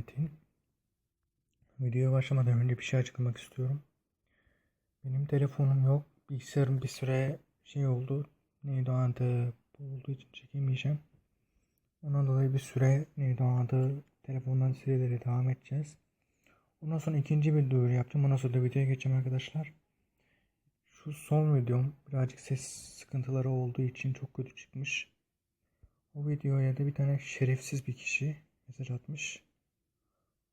Metin. Videoya başlamadan önce bir şey açıklamak istiyorum. Benim telefonum yok. Bilgisayarım bir süre şey oldu. Neydi o adı? Olduğu için çekemeyeceğim. Ondan dolayı bir süre neydi o adı? Telefondan serileri devam edeceğiz. Ondan sonra ikinci bir duyuru yapacağım. Ondan sonra da videoya geçeceğim arkadaşlar. Şu son videom birazcık ses sıkıntıları olduğu için çok kötü çıkmış. O videoya da bir tane şerefsiz bir kişi mesaj atmış.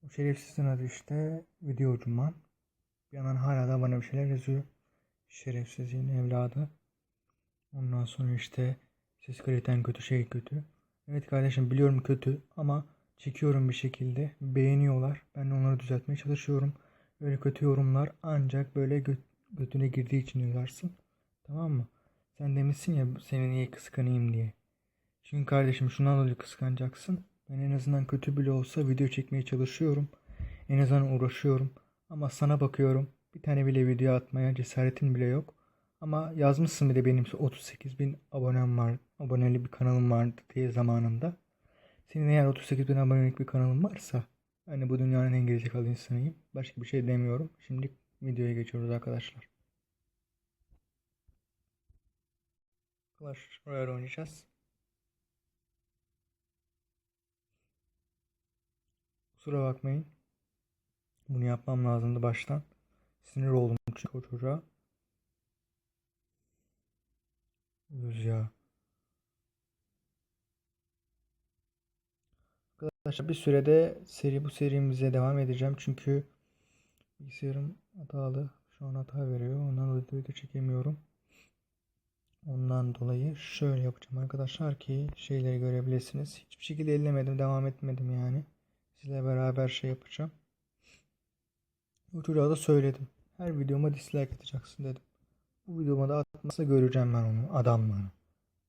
O şerefsizin adı işte videocuman. Bir yandan hala da bana bir şeyler yazıyor. Şerefsizin evladı. Ondan sonra işte ses kaliten kötü şey kötü. Evet kardeşim biliyorum kötü ama çekiyorum bir şekilde. Beğeniyorlar. Ben de onları düzeltmeye çalışıyorum. Böyle kötü yorumlar ancak böyle gö- götüne girdiği için yazarsın. Tamam mı? Sen demişsin ya seni niye kıskanayım diye. Çünkü kardeşim şundan dolayı kıskanacaksın. Ben en azından kötü bile olsa video çekmeye çalışıyorum. En azından uğraşıyorum. Ama sana bakıyorum. Bir tane bile video atmaya cesaretin bile yok. Ama yazmışsın bir de benim 38 bin abonem var. Aboneli bir kanalım vardı diye zamanında. Senin eğer 38 bin abonelik bir kanalın varsa hani bu dünyanın en gerizekalı insanıyım. Başka bir şey demiyorum. Şimdi videoya geçiyoruz arkadaşlar. Clash Royale oynayacağız. Kusura bakmayın. Bunu yapmam lazımdı baştan. Sinir oldum çünkü o çocuğa. Yüz ya. Arkadaşlar bir sürede seri bu serimize devam edeceğim çünkü bilgisayarım hatalı. Şu an hata veriyor. Ondan dolayı video çekemiyorum. Ondan dolayı şöyle yapacağım arkadaşlar ki şeyleri görebilirsiniz. Hiçbir şekilde ellemedim, devam etmedim yani. Sizle beraber şey yapacağım. O söyledim. Her videoma dislike atacaksın dedim. Bu videoma da atmazsa göreceğim ben onu adamlarını.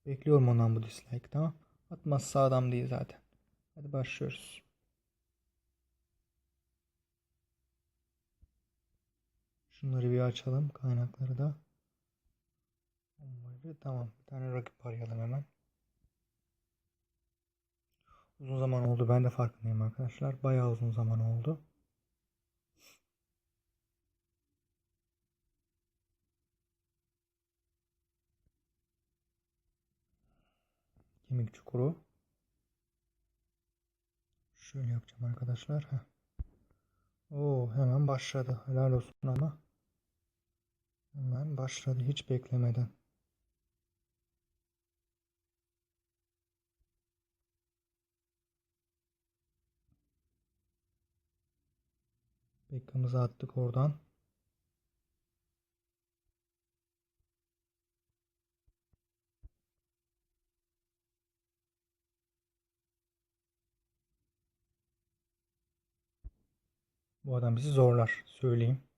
Bekliyorum ondan bu dislike tamam. Atmazsa adam değil zaten. Hadi başlıyoruz. Şunları bir açalım kaynakları da. Tamam. Bir tane rakip arayalım hemen. Uzun zaman oldu. Ben de farkındayım arkadaşlar. Bayağı uzun zaman oldu. Kemik çukuru. Şöyle yapacağım arkadaşlar. Heh. Oo, hemen başladı. Helal olsun ama. Hemen başladı hiç beklemeden. Bekamızı attık oradan. Bu adam bizi zorlar. Söyleyeyim.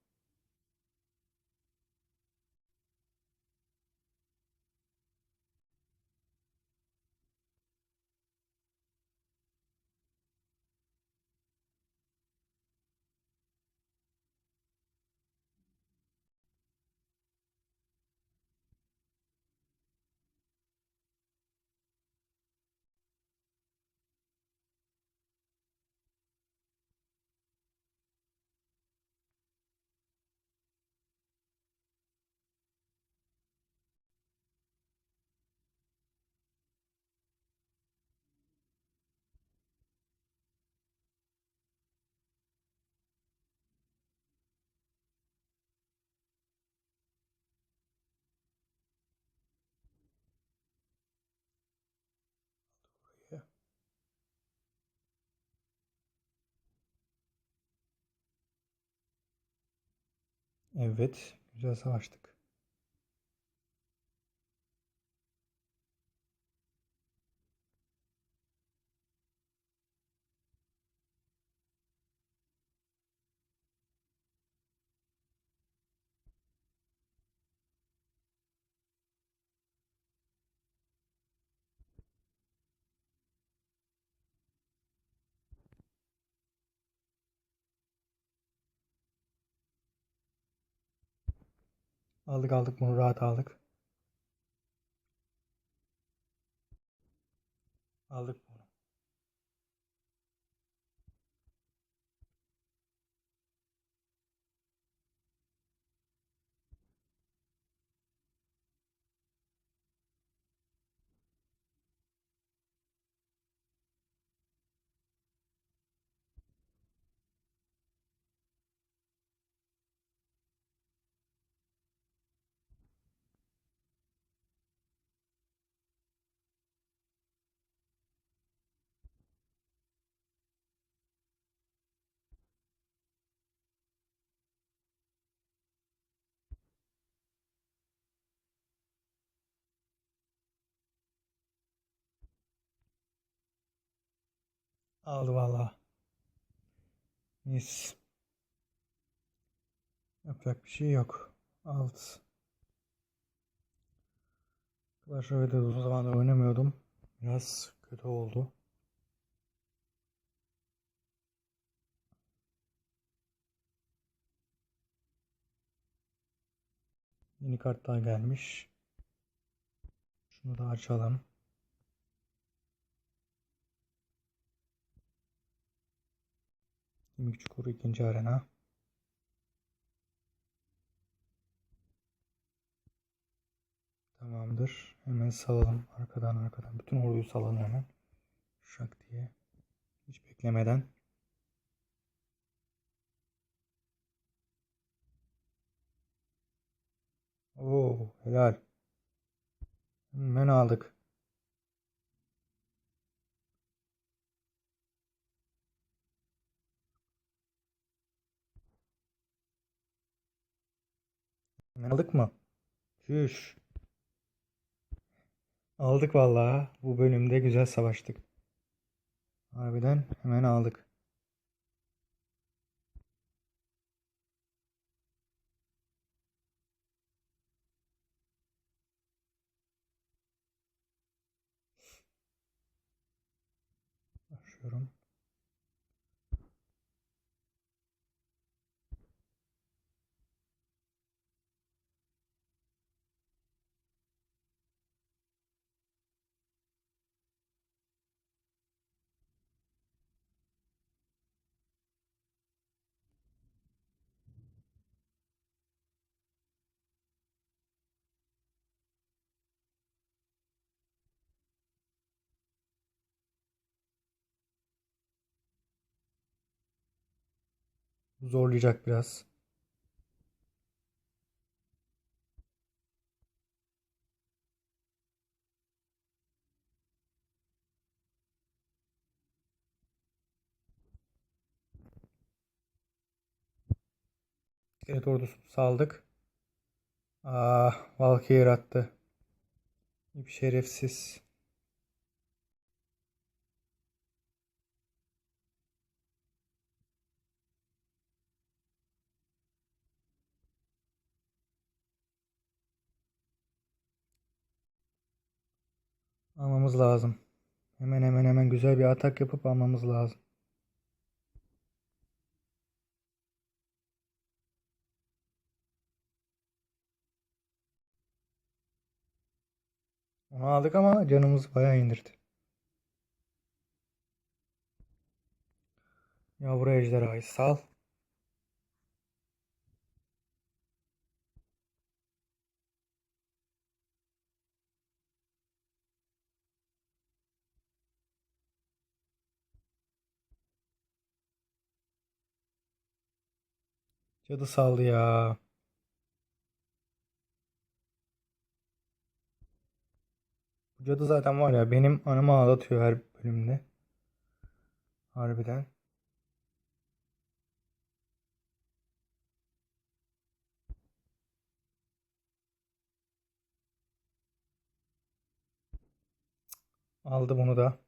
Evet, güzel savaştık. Aldık aldık bunu rahat aldık. Aldık Aldı valla. Mis. Yapacak bir şey yok. Aldı. Clash Royale'de uzun zamandır oynamıyordum. Biraz kötü oldu. Yeni kart daha gelmiş. Şunu da açalım. Kemik Çukuru ikinci arena. Tamamdır. Hemen salalım. Arkadan arkadan. Bütün orduyu salalım hemen. Şak diye. Hiç beklemeden. Oo, helal. Hemen aldık. Aldık mı? Çüş. Aldık vallahi. Bu bölümde güzel savaştık. Harbiden hemen aldık. Başlıyorum. Zorlayacak biraz. İskelet ordusunu saldık. Ah, Valkyrie attı. Bir şerefsiz. Almamız lazım. Hemen hemen hemen güzel bir atak yapıp almamız lazım. Onu aldık ama canımızı bayağı indirdi. Yavru ejderhayı sal. Cadı saldı ya. Bu cadı zaten var ya benim anımı ağlatıyor her bölümde. Harbiden. Aldı bunu da.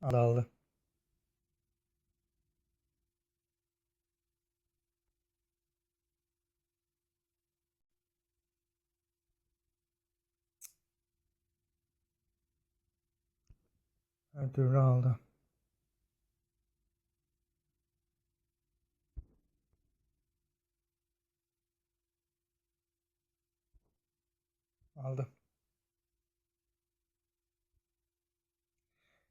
Aldı aldı. Her türlü aldı. Aldı.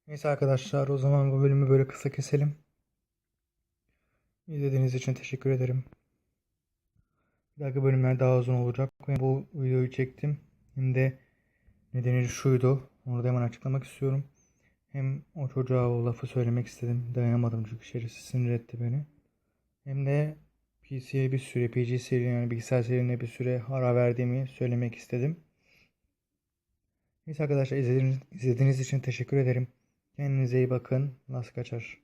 Neyse arkadaşlar o zaman bu bölümü böyle kısa keselim. İzlediğiniz için teşekkür ederim. Bir dahaki bölümler daha uzun olacak. Bu videoyu çektim. Hem de nedeni şuydu. Onu da hemen açıklamak istiyorum. Hem o çocuğa o lafı söylemek istedim. Dayanamadım çünkü şerefsiz sinir etti beni. Hem de PC'ye bir süre, PC seri yani bilgisayar serilerine bir süre ara verdiğimi söylemek istedim. Neyse arkadaşlar izlediğiniz, izlediğiniz için teşekkür ederim. Kendinize iyi bakın. Nasıl kaçar?